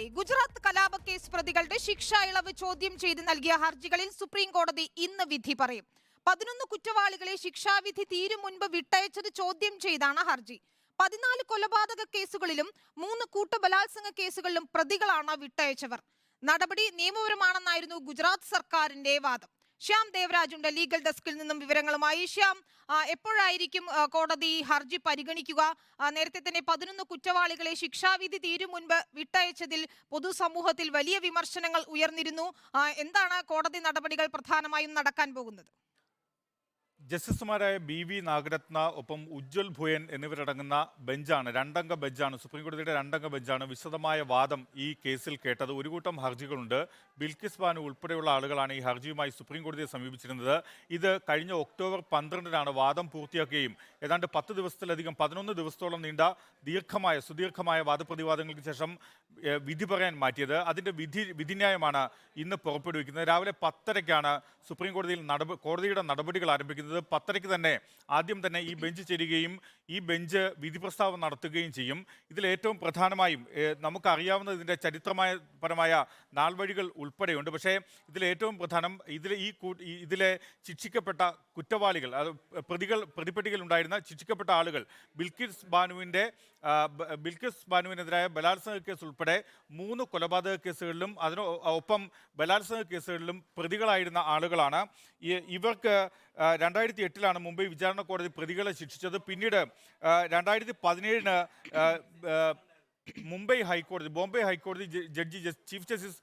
വിവരങ്ങളുമായി ഗുജറാത്ത് കലാപ കേസ് പ്രതികളുടെ ശിക്ഷ ഇളവ് ചോദ്യം ചെയ്ത് നൽകിയ ഹർജികളിൽ സുപ്രീം കോടതി ഇന്ന് വിധി പറയും. പതിനൊന്ന് കുറ്റവാളികളെ ശിക്ഷാവിധി തീരും മുൻപ് വിട്ടയച്ചത് ചോദ്യം ചെയ്താണ് ഹർജി. പതിനാല് കൊലപാതക കേസുകളിലും മൂന്ന് കൂട്ടബലാത്സംഗ കേസുകളിലും പ്രതികളാണ് വിട്ടയച്ചവർ. നടപടി നിയമപരമാണെന്നായിരുന്നു ഗുജറാത്ത് സർക്കാരിന്റെ വാദം. ശ്യാം ദേവരാജ് ഉണ്ട് ലീഗൽ ഡെസ്കിൽ നിന്നും വിവരങ്ങളുമായി. ശ്യാം എപ്പോഴായിരിക്കും കോടതി ഹർജി പരിഗണിക്കുക? നേരത്തെ തന്നെ പതിനൊന്ന് കുറ്റവാളികളെ ശിക്ഷാവിധി തീരും മുൻപ് വിട്ടയച്ചതിൽ പൊതുസമൂഹത്തിൽ വലിയ വിമർശനങ്ങൾ ഉയർന്നിരുന്നു. എന്താണ് കോടതി നടപടികൾ പ്രധാനമായും നടക്കാൻ പോകുന്നത്? ജസ്റ്റിസുമാരായ ബി വി നാഗരത്ന ഒപ്പം ഉജ്ജ്വൽ ഭുയൻ എന്നിവരടങ്ങുന്ന ബെഞ്ചാണ് രണ്ടംഗ ബെഞ്ചാണ് സുപ്രീം കോടതിയുടെ രണ്ടംഗ ബെഞ്ചാണ് വിശദമായ വാദം ഈ കേസിൽ കേട്ടത്. ഒരു കൂട്ടം ഹർജികളുണ്ട്. ബിൽക്കിസ് ബാനു ഉൾപ്പെടെയുള്ള ആളുകളാണ് ഈ ഹർജിയുമായി സുപ്രീം കോടതിയെ സമീപിച്ചിരുന്നത്. ഇത് കഴിഞ്ഞ ഒക്ടോബർ പന്ത്രണ്ടിനാണ് വാദം പൂർത്തിയാക്കുകയും ഏതാണ്ട് പത്ത് ദിവസത്തിലധികം പതിനൊന്ന് ദിവസത്തോളം നീണ്ട ദീർഘമായ സുദീർഘമായ വാദപ്രതിവാദങ്ങൾക്ക് ശേഷം വിധി പറയാൻ മാറ്റിയത്. അതിന്റെ വിധി വിധിന്യായമാണ് ഇന്ന് പുറപ്പെടുവിക്കുന്നത്. രാവിലെ പത്തരയ്ക്കാണ് സുപ്രീം കോടതിയിൽ നടപ കോടതിയുടെ നടപടികൾ ആരംഭിക്കുന്നത്. പത്തരയ്ക്ക് തന്നെ ആദ്യം തന്നെ ഈ ബെഞ്ച് ചേരുകയും ഈ ബെഞ്ച് വിധി പ്രസ്താവം നടത്തുകയും ചെയ്യും. ഇതിൽ ഏറ്റവും പ്രധാനമായും നമുക്കറിയാവുന്ന ഇതിന്റെ ചരിത്രമായ പരമായ നാൾവഴികൾ ഉൾപ്പെടെയുണ്ട്. പക്ഷേ ഇതിൽ ഏറ്റവും പ്രധാനം ഇതിലെ ഈ ഇതിലെ ശിക്ഷിക്കപ്പെട്ട കുറ്റവാളികൾ അത് പ്രതികൾ പ്രതിപ്പട്ടികയിൽ ഉണ്ടായിരുന്ന ശിക്ഷിക്കപ്പെട്ട ആളുകൾ ബിൽക്കിസ് ബാനുവിന്റെ ബിൽക്കിസ് ബാനുവിനെതിരായ ബലാത്സംഗ കേസ് ഉൾപ്പെടെ മൂന്ന് കൊലപാതക കേസുകളിലും അതിന് ഒപ്പം ബലാത്സംഗ കേസുകളിലും പ്രതികളായിരുന്ന ആളുകളാണ്. ഇവർക്ക് രണ്ടായിരത്തി എട്ടിലാണ് മുംബൈ വിചാരണ കോടതി പ്രതികളെ ശിക്ഷിച്ചത്. പിന്നീട് രണ്ടായിരത്തി പതിനേഴിന് മുംബൈ ഹൈക്കോടതി ബോംബെ ഹൈക്കോടതി judge chief justice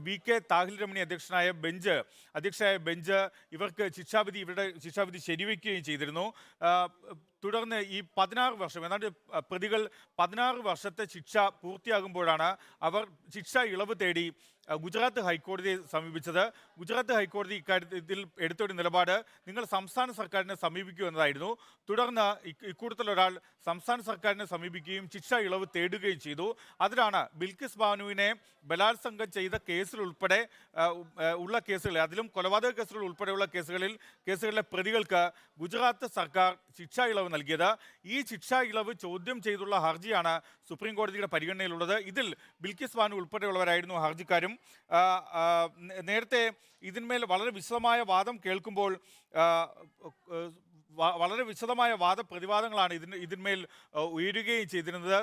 V- K Tahil Ramani അധ്യക്ഷനായ ബെഞ്ച് അധ്യക്ഷനായ ബെഞ്ച് ഇവർക്ക് ശിക്ഷാവിധി ഇവരുടെ ശിക്ഷാവിധി ശരിവയ്ക്കുകയും ചെയ്തിരുന്നു. തുടർന്ന് ഈ പതിനാറ് വർഷം ഏതാണ്ട് പ്രതികൾ പതിനാറ് വർഷത്തെ ശിക്ഷ പൂർത്തിയാകുമ്പോഴാണ് അവർ ശിക്ഷ ഇളവ് തേടി ഗുജറാത്ത് ഹൈക്കോടതിയെ സമീപിച്ചത്. ഗുജറാത്ത് ഹൈക്കോടതി ഇക്കാര്യത്തിൽ എടുത്തൊരു നിലപാട് നിങ്ങൾ സംസ്ഥാന സർക്കാരിനെ സമീപിക്കൂ എന്നതായിരുന്നു. തുടർന്ന് ഇക്കൂട്ടത്തിലൊരാൾ സംസ്ഥാന സർക്കാരിനെ സമീപിക്കുകയും ശിക്ഷ ഇളവ് തേടുകയും ചെയ്തു. അതിലാണ് ബിൽക്കിസ് ബാനുവിനെ ബലാത്സംഗം ചെയ്ത ആ, ഉള്ള കേസുകൾ അതിലും കൊലപാതക കേസുകൾ ഉൾപ്പെടെയുള്ള കേസുകളിൽ കേസുകളിലെ പ്രതികൾക്ക് ഗുജറാത്ത് സർക്കാർ ശിക്ഷാ ഇളവ് നൽകിയത്. ഈ ശിക്ഷാ ഇളവ് ചോദ്യം ചെയ്തുള്ള ഹർജിയാണ് സുപ്രീം കോടതിയുടെ പരിഗണനയിലുള്ളത്. ഇതിൽ ബിൽക്കിസ് ബാനു ഉൾപ്പെടെയുള്ളവരായിരുന്നു ഹർജിക്കാരും നേരത്തെ ഇതിന്മേൽ വളരെ വിശദമായ വാദം കേൾക്കുമ്പോൾ വളരെ വിശദമായ വാദപ്രതിവാദങ്ങളാണ് ഇതിന് ഇതിന്മേൽ ഉയരുകയും ചെയ്തിരുന്നത്.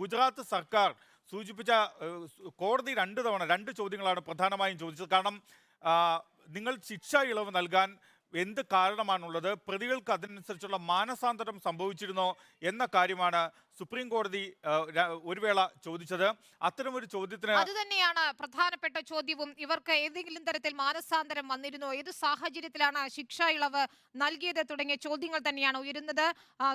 ഗുജറാത്ത് സർക്കാർ സൂചിപ്പിച്ച കോടതി രണ്ട് തവണ രണ്ട് ചോദ്യങ്ങളാണ് പ്രധാനമായും ചോദിച്ചത്. കാരണം നിങ്ങൾ ശിക്ഷ ഇളവ് നൽകാൻ എന്ത് കാരണമാണുള്ളത്? പ്രതികൾക്ക് അതിനനുസരിച്ചുള്ള മാനസാന്തരം സംഭവിച്ചിരുന്നോ? എന്ന കാര്യമാണ് സുപ്രീം കോടതി ഒരു വേള ചോദിച്ചത്. അത്തരമൊരു ചോദ്യത്തിന് അത് തന്നെയാണ് പ്രധാനപ്പെട്ട ചോദ്യവും. ഇവർക്ക് ഏതെങ്കിലും തരത്തിൽ മാനസാന്തരം വന്നിരുന്നോ? ഏത് സാഹചര്യത്തിലാണ് ശിക്ഷ ഇളവ് നൽകിയത് തുടങ്ങിയ ചോദ്യങ്ങൾ തന്നെയാണ് ഉയരുന്നത്.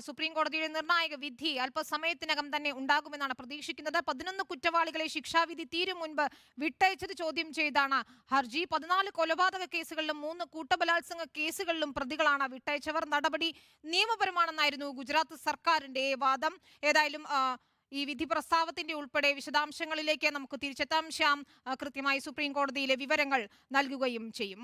സുപ്രീം കോടതിയുടെ നിർണായക വിധി അല്പസമയത്തിനകം തന്നെ ഉണ്ടാകുമെന്നാണ് പ്രതീക്ഷിക്കുന്നത്. പതിനൊന്ന് കുറ്റവാളികളെ ശിക്ഷാവിധി തീരും മുൻപ് വിട്ടയച്ചത് ചോദ്യം ചെയ്താണ് ഹർജി. പതിനാല് കൊലപാതക കേസുകളിലും മൂന്ന് കൂട്ടബലാത്സംഗ കേസുകളിലും പ്രതികളാണ് വിട്ടയച്ചവർ. നടപടി നിയമപരമാണെന്നായിരുന്നു ഗുജറാത്ത് സർക്കാരിന്റെ വാദം. ഏതായാലും ഈ വിധി പ്രസ്താവത്തിന്റെ ഉൾപ്പെടെ വിശദാംശങ്ങളിലേക്ക് നമുക്ക് തിരിച്ചെത്താം. ശ്യാം കൃത്യമായി സുപ്രീം കോടതിയിലെ വിവരങ്ങൾ നൽകുകയും ചെയ്യും.